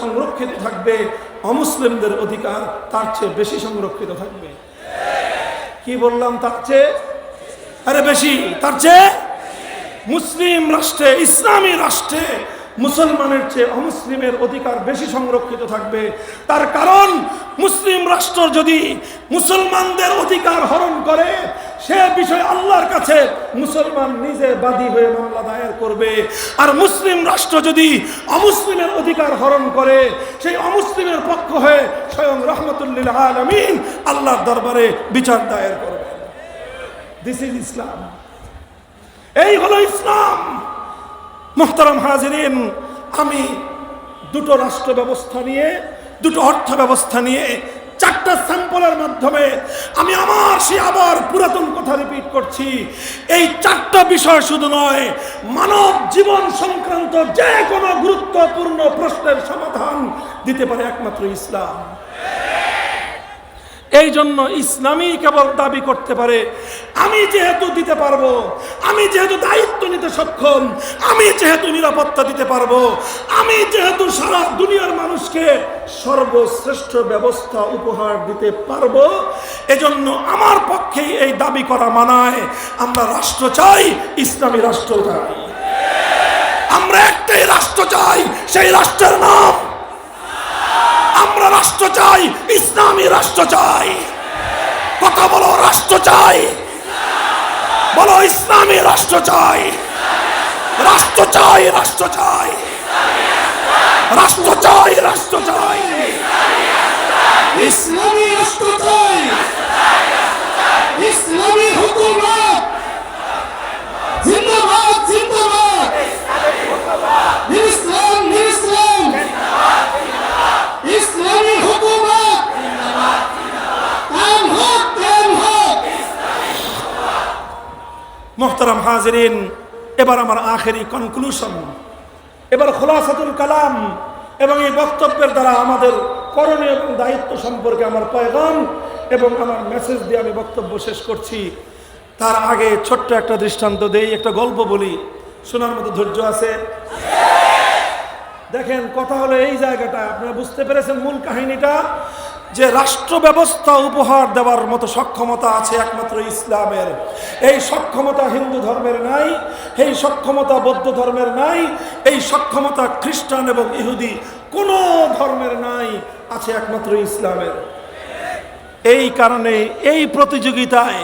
সংরক্ষিত থাকবে, অমুসলিমদের অধিকার তার চেয়ে বেশি সংরক্ষিত থাকবে। কি বললাম তার চেয়ে? আরে বেশি, তার চেয়ে? মুসলিম রাষ্ট্রে, ইসলামী রাষ্ট্রে মুসলমানের চেয়ে অমুসলিমের অধিকার বেশি সংরক্ষিত থাকবে। তার কারণ, মুসলিম রাষ্ট্র যদি মুসলমানদের অধিকার হরণ করে, সে বিষয়ে আল্লাহর কাছে মুসলমান নিজে বাদী হয়ে মামলা দায়ের করবে। আর মুসলিম রাষ্ট্র যদি অমুসলিমের অধিকার হরণ করে, সেই অমুসলিমের পক্ষ হয়ে স্বয়ং রহমতুল্লিল আলমিন আল্লাহর দরবারে বিচার দায়ের করবে। দিস ইজ ইসলাম এই হলো ইসলাম। মোহতারাম হাজিরিন, আমি দুটো রাষ্ট্র ব্যবস্থা নিয়ে, দুটো অর্থ ব্যবস্থা নিয়ে চারটা স্যাম্পলের মাধ্যমে আমি আমার সে আবার পুরাতন কথা রিপিট করছি। এই চারটা বিষয় শুধু নয়, মানব জীবন সংক্রান্ত যে কোনো গুরুত্বপূর্ণ প্রশ্নের সমাধান দিতে পারে একমাত্র ইসলাম। এই জন্য ইসলামই কেবল দাবি করতে পারে, আমি যেহেতু দিতে পারব, আমি যেহেতু দায়িত্ব নিতে সক্ষম, আমি যেহেতু নিরাপত্তা দিতে পারব, আমি যেহেতু সারা দুনিয়ার মানুষকে সর্বশ্রেষ্ঠ ব্যবস্থা, উপহার দিতে পারব, এজন্য আমার পক্ষেই এই দাবি করা মানায়। আমরা রাষ্ট্র চাই, ইসলামী রাষ্ট্র চাই। আমরা একটাই রাষ্ট্র চাই, সেই রাষ্ট্রের নাম। আমরা রাষ্ট্র চাই, ইসলামী রাষ্ট্র চাই। কথা বলো, রাষ্ট্র চাই। বলো, ইসলামী রাষ্ট্র চাই। রাষ্ট্র চাই রাষ্ট্র চাই। রাষ্ট্র চাই রাষ্ট্র চাই। ইসলামী রাষ্ট্র চাই। ইসলামী হুকুমত জিন্দাবাদ জিন্দাবাদ। ইসলাম ইসলাম। ইসলামী হুকুমত কায়েম হোক কায়েম হোক মোহতারাম হাজরিন, এবার আমার আখেরি কনক্লুশন এবার খোলাসাতুল কালাম এবং এই বক্তব্যের দ্বারা আমাদের করণীয় এবং দায়িত্ব সম্পর্কে আমার পয়গাম এবং আমার মেসেজ দিয়ে আমি বক্তব্য শেষ করছি। তার আগে ছোট্ট একটা দৃষ্টান্ত দেই, একটা গল্প বলি। শোনার মতো ধৈর্য আছে? দেখেন, কথা হলো এই জায়গাটা। আপনারা বুঝতে পেরেছেন মূল কাহিনীটা? যে রাষ্ট্র ব্যবস্থা উপহার দেওয়ার মতো সক্ষমতা আছে একমাত্র ইসলামের। এই সক্ষমতা হিন্দু ধর্মের নাই, এই সক্ষমতা বৌদ্ধ ধর্মের নাই, এই সক্ষমতা খ্রিস্টান এবং ইহুদি কোনো ধর্মের নাই, আছে একমাত্র ইসলামের। এই কারণে এই প্রতিযোগিতায়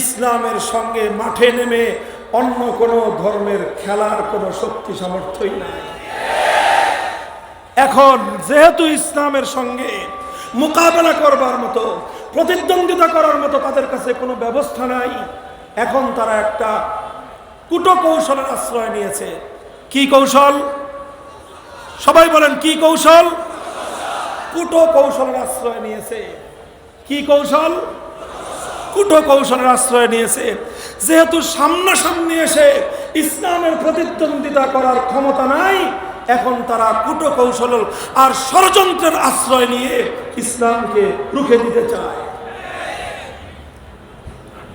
ইসলামের সঙ্গে মাঠে নেমে অন্য কোনো ধর্মের খেলার কোনো শক্তি সামর্থ্যই নাই। এখন যেহেতু ইসলামের সঙ্গে মোকাবেলা করবার মতো, প্রতিদ্বন্দ্বিতা করার মতো তাদের কাছে কোনো ব্যবস্থা নাই। এখন তারা একটা কুটো কৌশলের আশ্রয় নিয়েছে। কি কৌশল? সবাই বলেন, কি কৌশল? কুটো কৌশলের আশ্রয় নিয়েছে। কি কৌশল? কুটো কৌশলের আশ্রয় নিয়েছে। যেহেতু সামনাসামনি এসে ইসলামের প্রতিদ্বন্দ্বিতা করার ক্ষমতা নাই এখন তারা কুটো কৌশল আর ষড়যন্ত্রের আশ্রয় নিয়ে ইসলামকে রুখে দিতে চায়।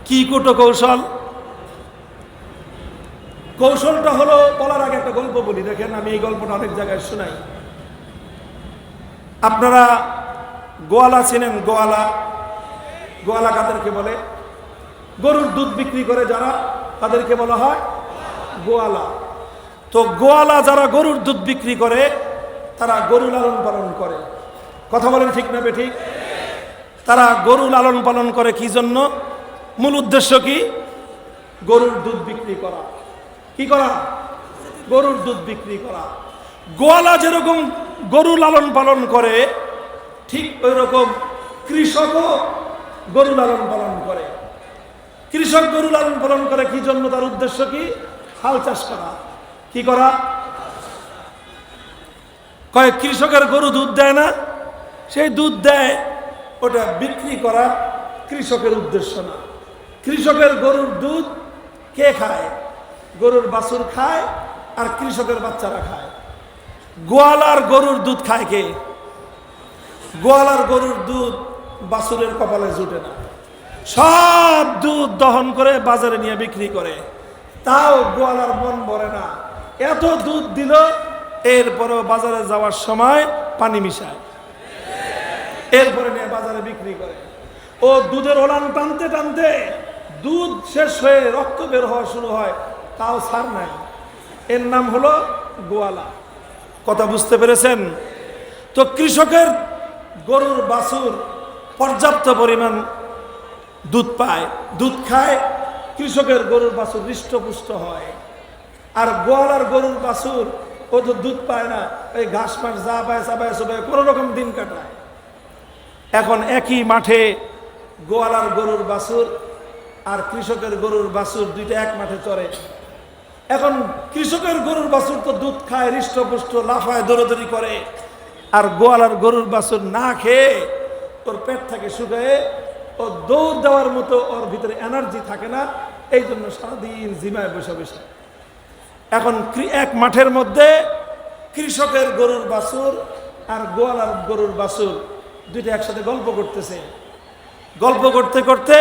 কি কুটো কৌশল কৌশলটা হলো, বলার আগে একটা গল্প বলি। দেখেন, আমি এই গল্পটা অনেক জায়গায় শোনাই। আপনারা গোয়ালা চিনেন? গোয়ালা। গোয়ালা কাদেরকে বলে? গরুর দুধ বিক্রি করে যারা, তাদেরকে বলা হয় গোয়ালা। তো গোয়ালা যারা গরুর দুধ বিক্রি করে, তারা গরু লালন পালন করে। কথা বলেন ঠিক না ঠিক তারা গরু লালন পালন করে কি জন্য? মূল উদ্দেশ্য কি? গরুর দুধ বিক্রি করা। কি করা? গরুর দুধ বিক্রি করা। গোয়ালা যেরকম গরু লালন পালন করে, ঠিক ওই রকম কৃষকও গরু লালন পালন করে। কৃষক গরু লালন পালন করে কি জন্য? তার উদ্দেশ্য কি? হাল চাষ করা। কি করা? কয়, কৃষকের গরু দুধ দেয় না? সেই দুধ দেয়, ওটা বিক্রি করা কৃষকের উদ্দেশ্য না। কৃষকের গরুর দুধ কে খায়? গরুর বাছুর খায় আর কৃষকের বাচ্চারা খায়। গোয়ালার গরুর দুধ খায় কে? গোয়ালার গরুর দুধ বাছুরের কপালে জুটে না। সব দুধ দহন করে বাজারে নিয়ে বিক্রি করে। তাও গোয়ালার মন ভরে না। এত দুধ দিল, এরপরেও বাজারে যাওয়ার সময় পানি মিশায়। এরপরে নিয়ে বাজারে বিক্রি করে। ও দুধের ওলান টানতে টানতে দুধ শেষ হয়ে রক্ত বের হওয়া শুরু হয়, তাও সার নাই। এর নাম হলো গোয়ালা। কথা বুঝতে পেরেছেন? তো কৃষকের গরুর বাছুর পর্যাপ্ত পরিমাণ দুধ পায়, দুধ খায়, কৃষকের গরুর বাছুর হৃষ্টপুষ্ট হয়। আর গোয়াল আর গরুর বাছুর, ও তো দুধ পায় না, এই ঘাস মাস যা পায় চাবায় সবাই কোনো রকম দিন কাটায়। এখন একই মাঠে গোয়ালার গরুর বাছুর আর কৃষকের গরুর বাছুর দুইটা এক মাঠে চড়ে। এখন কৃষকের গরুর বাছুর তো দুধ খায়, হৃষ্টপুষ্ট, লাফায়, দৌড়াদৌড়ি করে। আর গোয়ালার গরুর বাছুর না খেয়ে ওর পেট থাকে শুকায়ে ও দৌড় দেওয়ার মতো ওর ভিতরে এনার্জি থাকে না এই জন্য সারাদিন জিমায় বসে বসে। এখন এক মাঠের মধ্যে কৃষকের গরুর বাছুর আর গোয়ালার গরুর বাছুর দুইটা একসাথে গল্প করতেছে। গল্প করতে করতে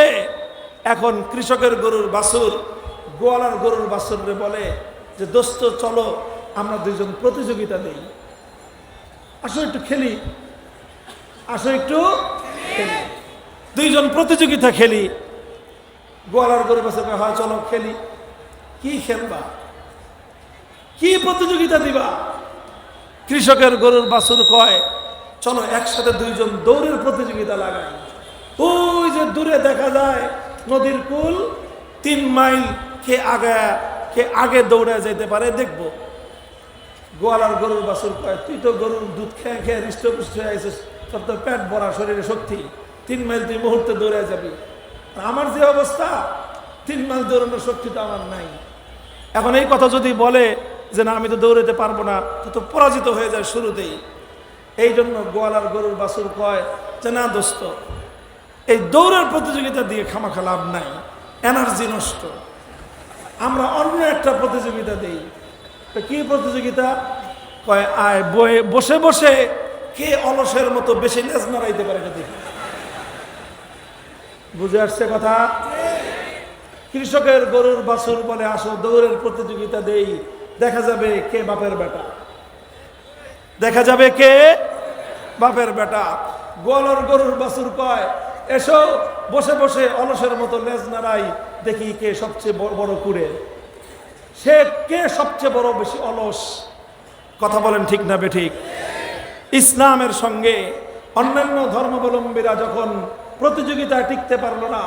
এখন কৃষকের গরুর বাছুর গোয়ালার গরুর বাছুরে বলে যে দোস্ত চলো আমরা দুইজন প্রতিযোগিতা দেই। আসো একটু খেলি। আসো একটু খেলি। দুইজন প্রতিযোগিতা খেলি। গোয়ালার গরুর বাছুর কয়, হয় চলো খেলি। কি খেলবা? কি প্রতিযোগিতা দিবা? কৃষকের গরুর বাছুর কয়, চলো একসাথে দুইজন দৌড়ের প্রতিযোগিতা লাগাই। ওই যে দূরে দেখা যায়, নদীর কুল, তিন মাইল কে আগে কে আগে দৌড়ে যেতে পারে, দেখব। গোয়ালার গরুর বাছুর কয়, তুই তো গরুর দুধ খেয়ে খেয়ে হৃষ্টপুষ্ট হয়ে আছিস তোর তো পেট ভরা শরীরে শক্তি। তিন মাইল তুই মুহূর্তে দৌড়ে যাবি। আমার যে অবস্থা, তিন মাইল দৌড়ানোর শক্তি তো আমার নাই। এখন এই কথা যদি বলে যে না, আমি তো দৌড়াতে পারব না, তো পরাজিত হয়ে যায় শুরুতেই। এই জন্য গোয়ালার গরুর বাছুর কয় যে, না দোস্ত, এই দৌড়ের প্রতিযোগিতা দিয়ে খামাখা লাভ নাই, এনার্জি নষ্ট। আমরা অন্য একটা প্রতিযোগিতা দেই। তো কি প্রতিযোগিতা? কয়, আয়, বয়ে- বসে বসে কে অলসের মতো বেশি লেজ নাড়াইতে পারে এটা দেখি। বুঝে আসছে কথা? কৃষকের গরুর বাছুর বলে, আসো, দৌড়ের প্রতিযোগিতা দেই। দেখা যাবে কে বাপের বেটা? দেখা যাবে কে বাপের বেটা? গোয়ালার গরুর বাছুর কয় এসো, বসে বসে অলসের মতো লেজ নাড়াই, দেখি কে সবচেয়ে বড় কুড়ে। সে কে সবচেয়ে বড় বেশি অলস? কথা বলেন ঠিক না বে ঠিক? ইসলামের সঙ্গে অন্যান্য ধর্মাবলম্বীরা যখন প্রতিযোগিতায় টিকতে পারল না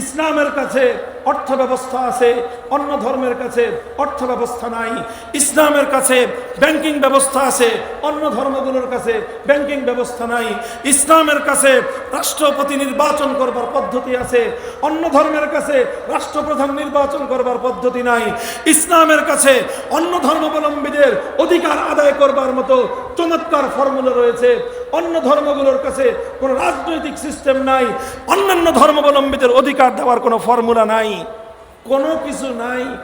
ইসলামের কাছে অর্থ ব্যবস্থা আছে, অন্য ধর্মের কাছে অর্থ ব্যবস্থা নাই। ইসলামের কাছে ব্যাংকিং ব্যবস্থা আছে, অন্য ধর্মগুলোর কাছে ব্যাংকিং ব্যবস্থা নাই। ইসলামের কাছে রাষ্ট্রপতি নির্বাচন করবার পদ্ধতি আছে, অন্য ধর্মের কাছে রাষ্ট্রপ্রধান নির্বাচন করবার পদ্ধতি নাই। ইসলামের কাছে অন্য ধর্মাবলম্বীদের অধিকার আদায় করবার মতো চমৎকার ফর্মুলা রয়েছে। অন্য ধর্মগুলোর কাছে কোনো রাজনৈতিক সিস্টেম নাই। অন্যান্য ধর্মাবলম্বীদের অধিকার দেওয়ার কোনো ফর্মুলা নাই। কোনো কিছু নাই।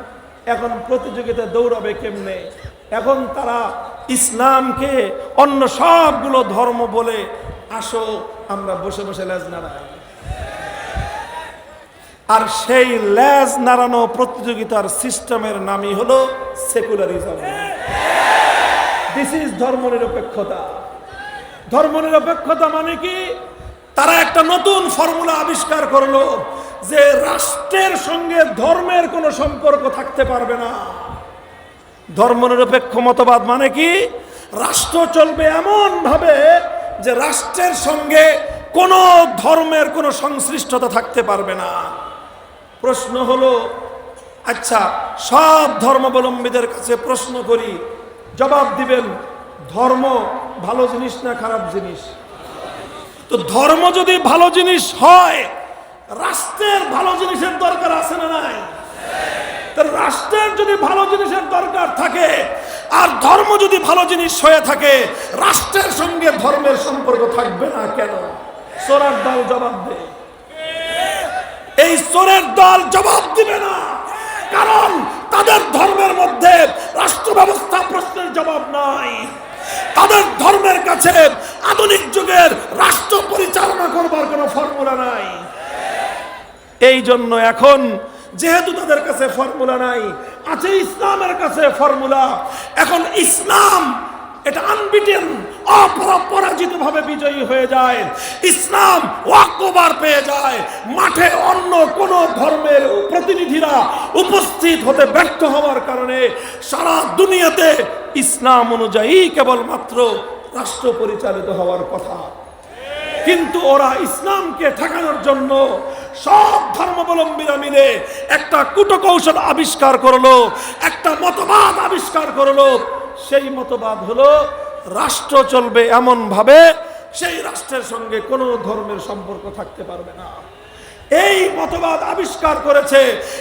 এখন প্রতিযোগিতা দৌড়াবে কেমনে? এখন তারা ইসলামকে অন্য সবগুলো ধর্ম বলে, আসো, আমরা বসে বসে লেজ নাড়াই। আর সেই লেজ নাড়ানো প্রতিযোগিতার সিস্টেমের নামই হলো সেকুলারিজম। দিস ইজ ধর্মনিরপেক্ষতা। ধর্মনিরপেক্ষতা মানে কি? তারা একটা নতুন ফর্মুলা আবিষ্কার করল। যে রাষ্ট্রের সঙ্গে ধর্মের কোনো সম্পর্ক থাকতে পারবে না। ধর্মনিরপেক্ষ মতবাদ মানে কি? রাষ্ট্র চলবে এমন ভাবে যে রাষ্ট্রের সঙ্গে কোনো ধর্মের কোনো সংশ্লিষ্টতা থাকতে পারবে না। প্রশ্ন হলো আচ্ছা সব ধর্মাবলম্বীদের কাছে প্রশ্ন করি, জবাব দিবেন, ধর্ম ভালো জিনিস না খারাপ জিনিস? তো ধর্ম যদি ভালো জিনিস হয় রাষ্ট্রের ভালো জিনিসের দরকার আছে না নাই? রাষ্ট্রের যদি ভালো জিনিসের দরকার থাকে, আর ধর্ম যদি ভালো জিনিস হয়ে থাকে, রাষ্ট্রের সঙ্গে ধর্মের সম্পর্ক থাকবে না কেন? সোরার দল জবাব দে। এই সোরের দল জবাব দিবে না। কারণ তাদের ধর্মের মধ্যে রাষ্ট্র ব্যবস্থা প্রশ্নের জবাব নাই। তাদের ধর্মের কাছে আধুনিক যুগের রাষ্ট্র পরিচালনা করবার কোনো ফর্মুলা নাই। এই জন্য এখন যেহেতু তাদের কাছে ফর্মুলা নাই, আছে ইসলামের কাছে ফর্মুলা এখন ইসলাম, এটা আনবিটেন অপরাজিত ভাবে বিজয়ী হয়ে যায়। ইসলাম ওয়াকবার পেয়ে যায়। মাঠে অন্য কোন ধর্মের প্রতিনিধিরা উপস্থিত হতে ব্যর্থ হওয়ার কারণে সারা দুনিয়াতে ইসলাম অনুযায়ী কেবলমাত্র রাষ্ট্র পরিচালিত হওয়ার কথা। কিন্তু ওরা ইসলামকে ঠেকানোর জন্য সব ধর্মাবলম্বীরা মিলে একটা কুটকৌশল আবিষ্কার করল, একটা মতবাদ আবিষ্কার করল। সেই মতবাদ হলো, রাষ্ট্র চলবে এমন ভাবে সেই রাষ্ট্রের সঙ্গে কোনো ধর্মের সম্পর্ক থাকতে পারবে না। এই মতবাদ আবিষ্কার করেছে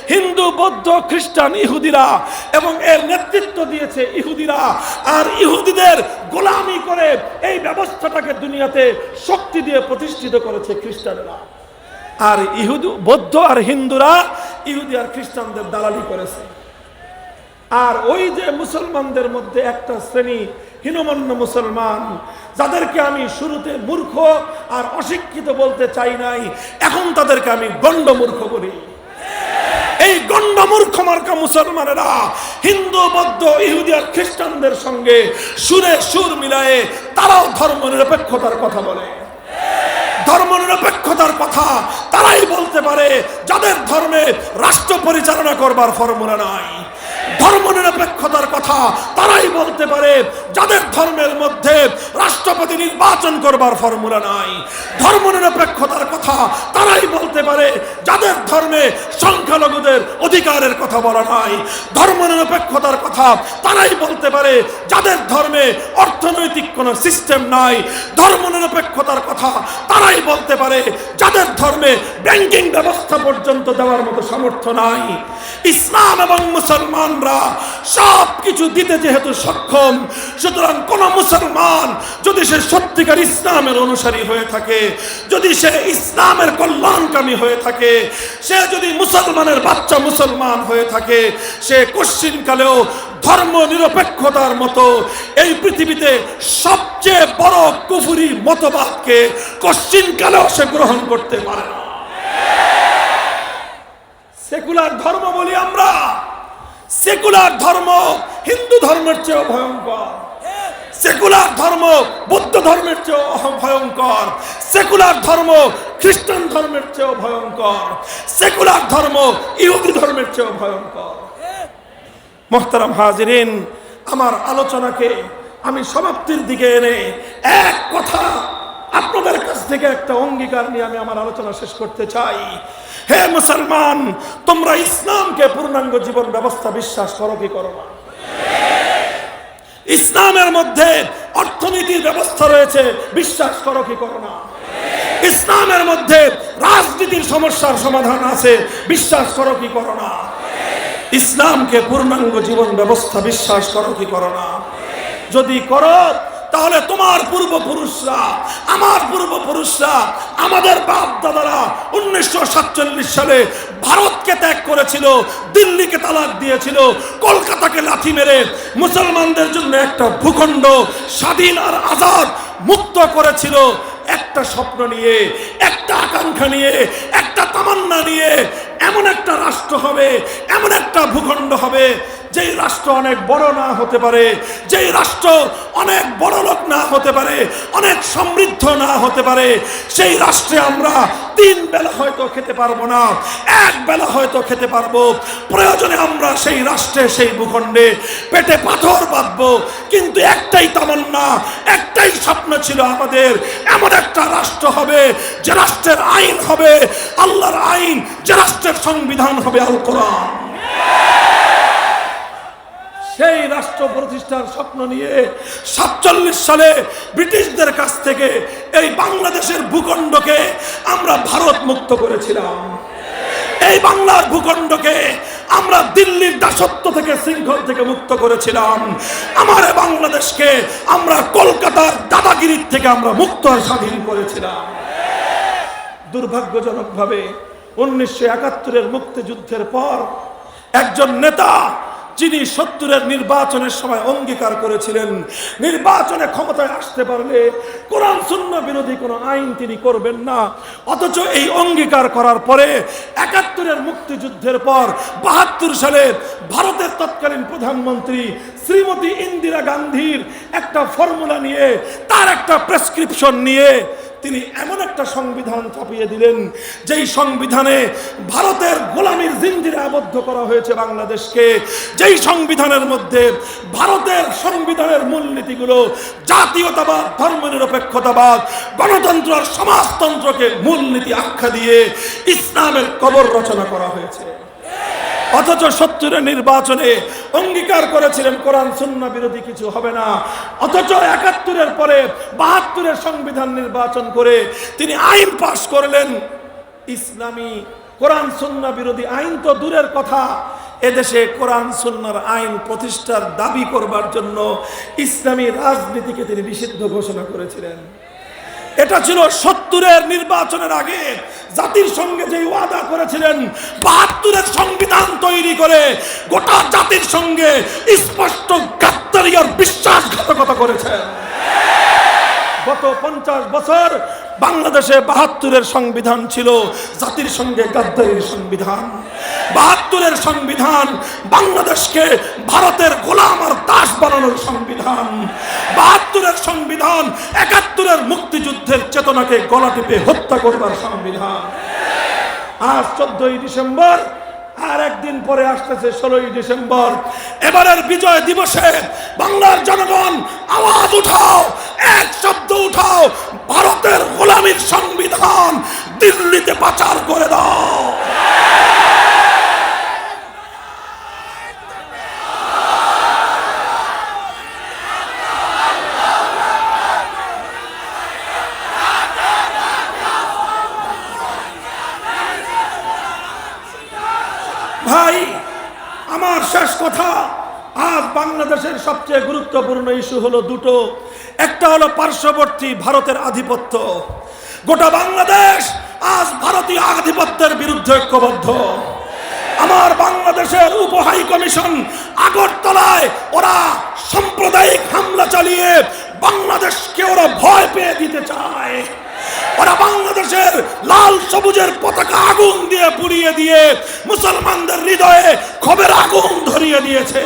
হিন্দু, বৌদ্ধ, খ্রিস্টান, ইহুদিরা এবং এর নেতৃত্ব দিয়েছে ইহুদিরা। আর ইহুদিদের গোলামি করে এই ব্যবস্থাটাকে দুনিয়াতে শক্তি দিয়ে প্রতিষ্ঠিত করেছে খ্রিস্টানেরা। আর ইহুদু, বৌদ্ধ আর হিন্দুরা ইহুদি আর খ্রিস্টানদের দালালি করেছে। আর ওই যে মুসলমানদের মধ্যে একটা শ্রেণি হীনমন্য মুসলমান, যাদেরকে আমি শুরুতে মূর্খ আর অশিক্ষিত বলতে চাই নাই, এখন তাদেরকে আমি গণ্ড মূর্খ বলি। এই গণ্ড মূর্খ মার্কা মুসলমানেরা হিন্দু, বৌদ্ধ, ইহুদি আর খ্রিস্টানদের সঙ্গে সুরে সুর মিলায়ে তারাও ধর্ম নিরপেক্ষতার কথা বলে। ধর্ম নিরপেক্ষতার কথা তারাই বলতে পারে যাদের ধর্মে রাষ্ট্র পরিচালনা করবার ফর্মুলা নাই। ধর্ম নিরপেক্ষতার কথা তারাই বলতে পারে, যাদের ধর্মের মধ্যে রাষ্ট্রপতি নির্বাচন করবার ফর্মুলা নাই। ধর্ম নিরপেক্ষতার কথা তারাই বলতে পারে, যাদের ধর্মে সংখ্যালঘুদের অধিকারের কথা বলা নাই। ধর্ম নিরপেক্ষতার কথা তারাই বলতে পারে, যাদের ধর্মে অর্থনৈতিক কোনো সিস্টেম নাই। ধর্ম নিরপেক্ষতার কথা তারাই বলতে পারে, যাদের ধর্মে ব্যাংকিং ব্যবস্থা পর্যন্ত দেওয়ার মতো সামর্থ্য নাই। ইসলাম এবং মুসলমানরা সব কিছু দিতে যেহেতু সক্ষম, সুতরাং কোন মুসলমান যদি সে সত্যিকার ইসলামের অনুসারী হয়ে থাকে, যদি সে ইসলামের কল্যাণকামী হয়ে থাকে, সে যদি মুসলমানের বাচ্চা মুসলমান হয়ে থাকে, সে কশ্চিনকালেও ধর্ম নিরপেক্ষতার মতো এই পৃথিবীতে সবচেয়ে বড় কুফুরি মতবাদকে কশ্চিনকালেও সে গ্রহণ করতে পারে না। সেকুলার ধর্ম বলি আমরা। সেকুলার ধর্ম হিন্দু ধর্মের চেয়েও ভয়ঙ্কর। সেকুলার ধর্ম বৌদ্ধ ধর্মের চেয়েও ভয়ঙ্কর। সেকুলার ধর্ম খ্রিস্টান ধর্মের চেয়েও ভয়ঙ্কর। সেকুলার ধর্ম ইহুদি ধর্মের চেয়েও ভয়ঙ্কর। মোহতারাম হাজিরিন, আমার আলোচনাকে আমি সমাপ্তির দিকে এনে এক কথা আপনাদের কাছ থেকে একটা অঙ্গীকার নিয়ে আমি আমার আলোচনা শেষ করতে চাই। হে মুসলমান, তোমরা ইসলামকে পূর্ণাঙ্গ জীবন ব্যবস্থা বিশ্বাস করো, কি করো না? ইসলামের মধ্যে অর্থনীতির ব্যবস্থা রয়েছে, বিশ্বাস করো, কি করো না? ইসলামের মধ্যে রাজনীতির সমস্যার সমাধান আছে, বিশ্বাস করো, কি করো না? ইসলামকে পূর্ণাঙ্গ জীবন ব্যবস্থা বিশ্বাস করো, কি করো না? যদি করো তাহলে তোমার পূর্বপুরুষরা, আমার পূর্বপুরুষরা, আমাদের বাপ দাদারা উনিশশো সাতচল্লিশ সালে ভারতকে ত্যাগ করেছিল, দিল্লিকে তালাক দিয়েছিল, কলকাতাকে লাথি মেরে মুসলমানদের জন্য একটা ভূখণ্ড স্বাধীন আর আজাদ মুক্ত করেছিল। একটা স্বপ্ন নিয়ে, একটা আকাঙ্ক্ষা নিয়ে, একটা তামান্না নিয়ে এমন একটা রাষ্ট্র হবে, এমন একটা ভূখণ্ড হবে, যেই রাষ্ট্র অনেক বড় না হতে পারে, যেই রাষ্ট্র অনেক বড় লোক না হতে পারে, অনেক সমৃদ্ধ না হতে পারে, সেই রাষ্ট্রে আমরা তিন বেলা হয়তো খেতে পারব না, এক বেলা হয়তো খেতে পারব। প্রয়োজনে আমরা সেই রাষ্ট্রে, সেই ভূখণ্ডে পেটে পাথর বাঁধবো, কিন্তু একটাই তামান্না, একটাই স্বপ্ন ছিল আমাদের, এমন একটা রাষ্ট্র হবে, যে রাষ্ট্রের আইন হবে, আল্লাহর আইন, যে রাষ্ট্রের সংবিধান হবে আল কোরআন। সেই রাষ্ট্র প্রতিষ্ঠার স্বপ্ন নিয়ে সাতচল্লিশ সালে ব্রিটিশদের কাছ থেকে এই বাংলাদেশের ভূখণ্ডকে আমরা ভারত মুক্ত করেছিলাম। এই বাংলার ভূখণ্ডকে আমরা দিল্লির দাসত্ব থেকে শৃঙ্খল থেকে মুক্ত করেছিলাম। আমার বাংলাদেশকে আমরা কলকাতার দাদাগিরির থেকে আমরা মুক্ত স্বাধীন করেছিলাম। দুর্ভাগ্যজনকভাবে উনিশশো একাত্তরের মুক্তিযুদ্ধের পর একজন নেতা যিনি সত্তরের নির্বাচনের সময় অঙ্গীকার করেছিলেন, নির্বাচনে ক্ষমতায় আসতে পারলে কোরআন শূন্য বিরোধী কোনো আইন তিনি করবেন না। অথচ এই অঙ্গীকার করার পরে একাত্তরের মুক্তিযুদ্ধের পর বাহাত্তর সালে ভারতের তৎকালীন প্রধানমন্ত্রী শ্রীমতী ইন্দিরা গান্ধীর একটা ফর্মুলা নিয়ে, তার একটা প্রেসক্রিপশন নিয়ে তিনি এমন একটা সংবিধান চাপিয়ে দিলেন, যেই সংবিধানে ভারতের গোলামীর জিন্দিরে আবদ্ধ করা হয়েছে বাংলাদেশকে। যেই সংবিধানের মধ্যে ভারতের সংবিধানের মূলনীতিগুলো জাতীয়তাবাদ, ধর্মনিরপেক্ষতাবাদ, গণতন্ত্র আর সমাজতন্ত্রকে মূলনীতি আখ্যা দিয়ে ইসলামের কবর রচনা করা হয়েছে। অথচ সত্তরের নির্বাচনে অঙ্গীকার করেছিলেন কোরআন সুন্না বিরোধী কিছু হবে না। অথচ একাত্তরের পরে বাহাত্তরের সংবিধান নির্বাচন করে তিনি আইন পাশ করলেন। ইসলামী কোরআন সুন্না বিরোধী আইন তো দূরের কথা। এদেশে কোরআন সুন্নার আইন প্রতিষ্ঠার দাবি করবার জন্য ইসলামী রাজনীতিকে তিনি নিষিদ্ধ ঘোষণা করেছিলেন। এটা ছিল সত্তরের নির্বাচনের আগে জাতির সঙ্গে যে ওয়াদা করেছিলেন, বাহাত্তরের সংবিধান তৈরি করে গোটা জাতির সঙ্গে স্পষ্ট গাদ্দারি আর বিশ্বাসঘাতকতা করেছেন গত পঞ্চাশ বছর বাংলাদেশে বাহাত্তরের সংবিধান ছিল জাতির সঙ্গে গাদ্দারির সংবিধান। বাহাত্তরের সংবিধান, বাংলাদেশকে ভারতের গোলাম আর দাস বানানোর সংবিধান। বাহাত্তরের সংবিধান, একাত্তরের মুক্তিযুদ্ধের চেতনাকে গলা টিপে হত্যা করবার সংবিধান। আজ চোদ্দই ডিসেম্বর, আর একদিন পরে আসতেছে ষোলোই ডিসেম্বর। এবারের বিজয় দিবসে বাংলার জনগণ, আওয়াজ উঠাও, এক শব্দ উঠাও, ভারতের গোলামীর সংবিধান দিল্লিতে পাচার করে দাও। আমার শেষ কথা, আজ বাংলাদেশের সবচেয়ে গুরুত্বপূর্ণ ইস্যু হলো দুটো। একটা হলো পার্শ্ববর্তী ভারতের আধিপত্য। গোটা বাংলাদেশ আজ ভারতীয় আধিপত্যের বিরুদ্ধে ঐক্যবদ্ধ। আমার বাংলাদেশের উপ হাই কমিশন আগরতলায় ওরা সাম্প্রদায়িক হামলা চালিয়ে বাংলাদেশকে ওরা ভয় পেয়ে দিতে চায়। ওরা বাংলাদেশের লাল সবুজের পতাকা আগুন দিয়ে পুড়িয়ে দিয়ে মুসলমানদের হৃদয়ে ক্ষোভের আগুন ধরিয়ে দিয়েছে।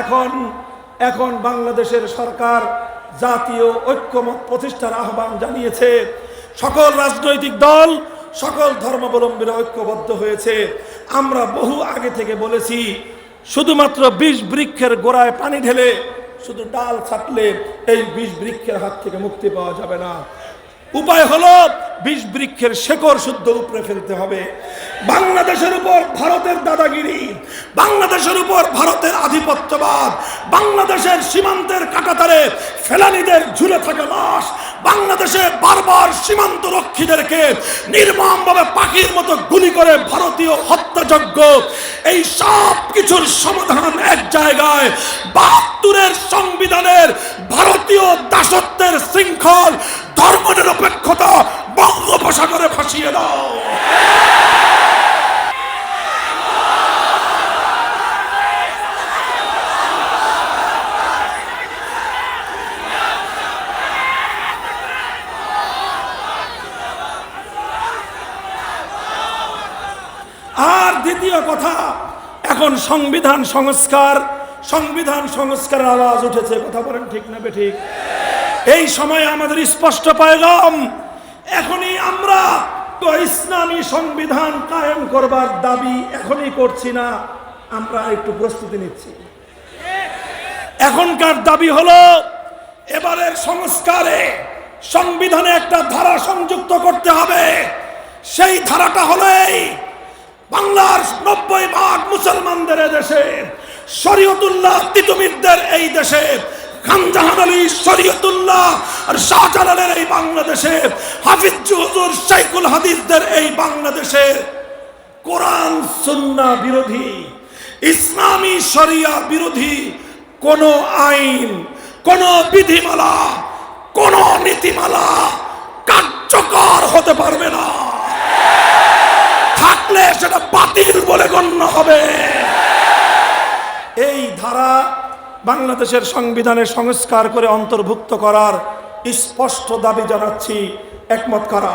এখন এখন বাংলাদেশের সরকার জাতীয় ঐক্যমত প্রতিষ্ঠার আহ্বান জানিয়েছে। সকল রাজনৈতিক দল, সকল ধর্মাবলম্বীরা ঐক্যবদ্ধ হয়েছে। আমরা বহু আগে থেকে বলেছি, শুধুমাত্র বিষ বৃক্ষের গোড়ায় পানি ঢেলে শুধু ডাল ছাটলে এই বিষ বৃক্ষের হাত থেকে মুক্তি পাওয়া যাবে না। উপায় হলো বিষ বৃক্ষের শেকড় শুদ্ধ উপরে ফেলতে হবে। বাংলাদেশের উপর ভারতের দাদাগিরি, বাংলাদেশের উপর ভারতের আধিপত্যবাদ, বাংলাদেশের সীমান্তের কাটাতারে ফেলানিদের ঝুলে থাকা লাশ বাংলাদেশে বারবার সীমান্ত রক্ষীদেরকে নির্মমভাবে পাখির মতো গুলি করে ভারতীয় হত্যাযজ্ঞ। এই সব কিছুর সমাধান এক জায়গায় বাহাত্তরের সংবিধানের ভারতীয় দাসত্বের শৃঙ্খল ধর্মনিরপেক্ষতা বঙ্গোপসাগরে ফাঁসিয়ে দাও। আর দ্বিতীয় কথা, এখন সংবিধান সংস্কার, সংবিধান সংস্কারের আওয়াজ উঠেছে, কথা বলেন ঠিক না বে ঠিক? এই সময় আমাদের স্পষ্ট পাইলাম এখনই আমরা তো ইসলামী সংবিধান কায়েম করবার দাবি এখনই করছি না, আমরা একটু প্রস্তুতি নিচ্ছি। এখনকার দাবি হলো, এবারের সংস্কারে সংবিধানে একটা ধারা সংযুক্ত করতে হবে, সেই ধারাটা হলো এই বাংলার নব্বই ভাগ মুসলমানদের দেশে, শরীয়তুল্লাহ তিতুমিরদের এই দেশে আলী আর এই হাফিজ এই বিরোধী, ইসলামী শরিয়া বিরোধী কোন আইন, কোন বিধিমালা, কোন নীতিমালা কার্যকর হতে পারবে না। থাকলে সেটা বাতিল বলে গণ্য হবে। এই ধারা বাংলাদেশের সংবিধানে সংস্কার করে অন্তর্ভুক্ত করার স্পষ্ট দাবি জানাচ্ছি। একমত করা?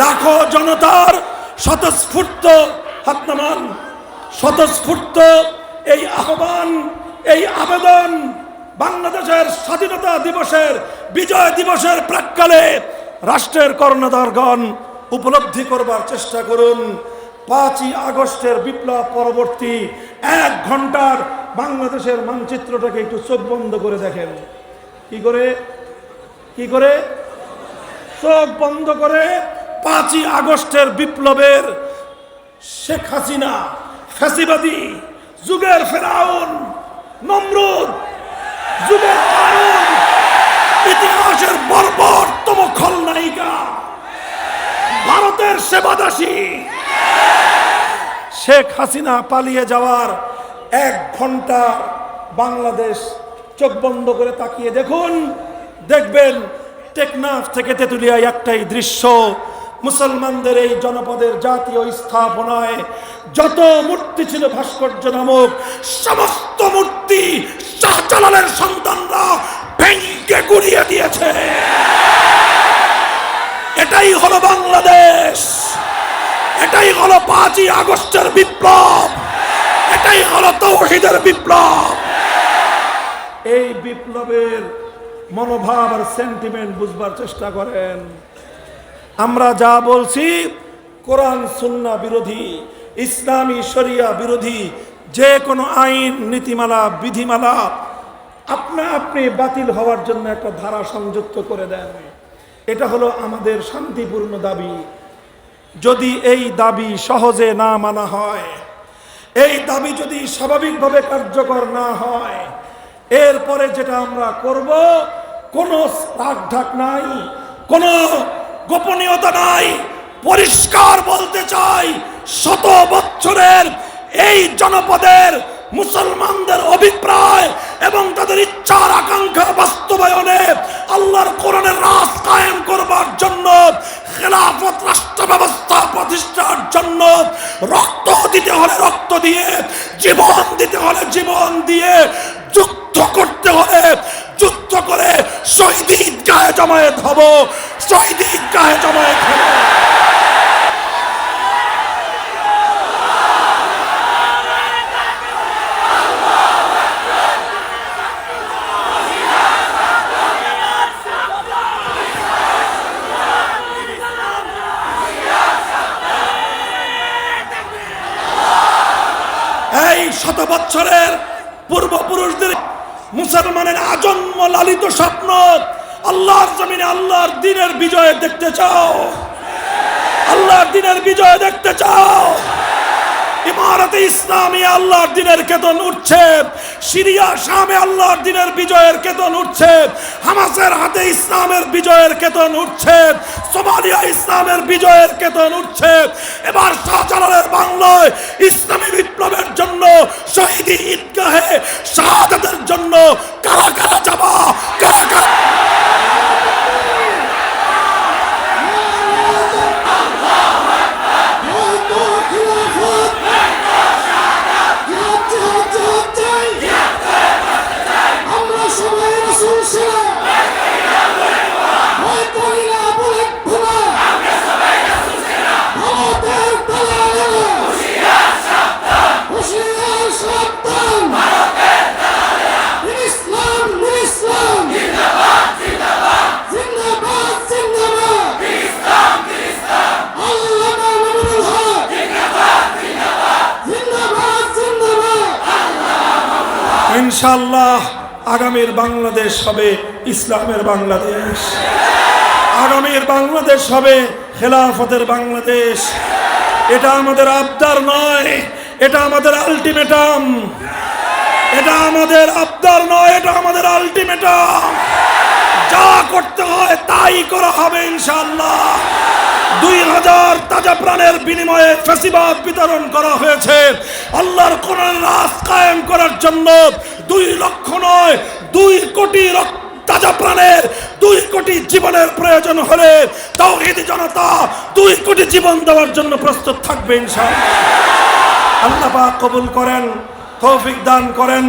লাখো জনতার স্বতঃস্ফূর্ত হাত নামান স্বতঃস্ফূর্ত এই আহ্বান, এই আবেদন বাংলাদেশের স্বাধীনতা দিবসের বিজয় দিবসের প্রাককালে রাষ্ট্রের কর্ণধারগণ উপলব্ধি করবার চেষ্টা করুন। পাঁচই আগস্টের বিপ্লব পরবর্তী এক ঘণ্টার বাংলাদেশের মানচিত্রটাকে একটু চোখ বন্ধ করে দেখেন। কি করে? কি করে? চোখ বন্ধ করে পাঁচই আগস্টের বিপ্লবের শেখ হাসিনা ফ্যাসিবাদী যুগের ফেরাউন নমরুদ, যুগের ইতিহাসের ইতিহাসের বর্বরতম খলনায়িকা। ভারতের সেবাদাসী। শেখ হাসিনা পালিয়ে যাওয়ার এক ঘণ্টা বাংলাদেশ চোখ বন্ধ করে তাকিয়ে দেখুন। দেখবেন টেকনাফ থেকে তেঁতুলিয়ায় একটাই দৃশ্য। মুসলমানদের এই জনপদের জাতীয় স্থাপনায় যত মূর্তি ছিল ভাস্কর্য নামক, সমস্ত মূর্তি শাহজালালের সন্তানরা ভেঙ্গে গুড়িয়ে দিয়েছে। এটাই হলো বাংলাদেশ। এটাই হলো পাঁচই আগস্টের বিপ্লব। এটাই হলো তৌহিদের বিপ্লব। এই বিপ্লবের মনোভাব আর সেন্টিমেন্ট বুঝবার চেষ্টা করেন। আমরা যা বলছি, কোরআন সুন্না বিরোধী, ইসলামী শরিয়া বিরোধী, যে কোনো আইন, নীতিমালা, বিধিমালা আপনা আপনি বাতিল হওয়ার জন্য একটা ধারা সংযুক্ত করে দেন। এটা হলো আমাদের শান্তিপূর্ণ দাবি। যদি এই দাবি সহজে না মানা হয়, এই দাবি যদি স্বাভাবিকভাবে কার্যকর না হয়, এরপরে যেটা আমরা করব, কোনো ঢাক নাই, কোনো গোপনীয়তা নাই, পরিষ্কার বলতে চাই, শত বছরের এই জনপদের মুসলমানদের অভিপ্রায় এবং তাদের ইচ্ছার আকাঙ্ক্ষা বাস্তবায়নে আল্লাহর কোরআনের রাজ কায়েম করবার জন্য, খেলাফত রাষ্ট্র ব্যবস্থা প্রতিষ্ঠার জন্য রক্ত দিতে হলে রক্ত দিয়ে, জীবন দিতে হলে জীবন দিয়ে, যুদ্ধ করতে হলে যুদ্ধ করে শহীদ গায়ে জমায়েত হব, শহীদ গায়ে জমায়েত হব এই শত বছরের পূর্বপুরুষদের মুসলমানের আজন্ম লালিত স্বপ্ন। আল্লাহর জমিনে আল্লাহর দিনের বিজয় দেখতে চাও। আল্লাহর দিনের বিজয় দেখতে চাও। ইমারতে ইসলামী আল্লাহর দিনের কেতন উঠছে। সিরিয়া, শামে আল্লাহর দিনের বিজয়ের কেতন উঠছে। হামাসের হাতে ইসলামের বিজয়ের কেতন উঠছে। সোমালিয়া ইসলামের বিজয়ের কেতন উঠছে। এবার শাহজালালের বাংলায় ইসলামী বিপ্লবের জন্য, শহীদ ঈদগাহে শাহাদাতের জন্য কারা কারা যাবা? ইনশাল্লাহ আগামীর বাংলাদেশ হবে ইসলামের বাংলাদেশ। আগামীর বাংলাদেশ হবে খেলাফতের বাংলাদেশ। এটা আমাদের আবদার নয়, এটা আমাদের আলটিমেটাম। এটা আমাদের আবদার নয়, এটা আমাদের আলটিমেটাম। যা করতে হয় তাই করা হবে ইনশাল্লাহ দুই হাজার তাজা প্রাণের বিনিময়ে ফেসিবাদ বিতরণ করা হয়েছে। আল্লাহর কোরআন রাজ কায়েম করার জন্য দুই লক্ষ নয়, দুই কোটি তাজা প্রাণের, দুই কোটি জীবনের প্রয়োজন হলে তাও তাওহীদি জনতা দুই কোটি জীবন দেওয়ার জন্য প্রস্তুত থাকবে আল্লাহ পাক কবুল করেন, তৌফিক দান করেন।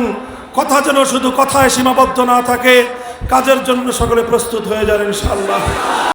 কথা যেন শুধু কথায় সীমাবদ্ধ না থাকে, কাজের জন্য সকলে প্রস্তুত হয়ে যান ইনশাআল্লাহ।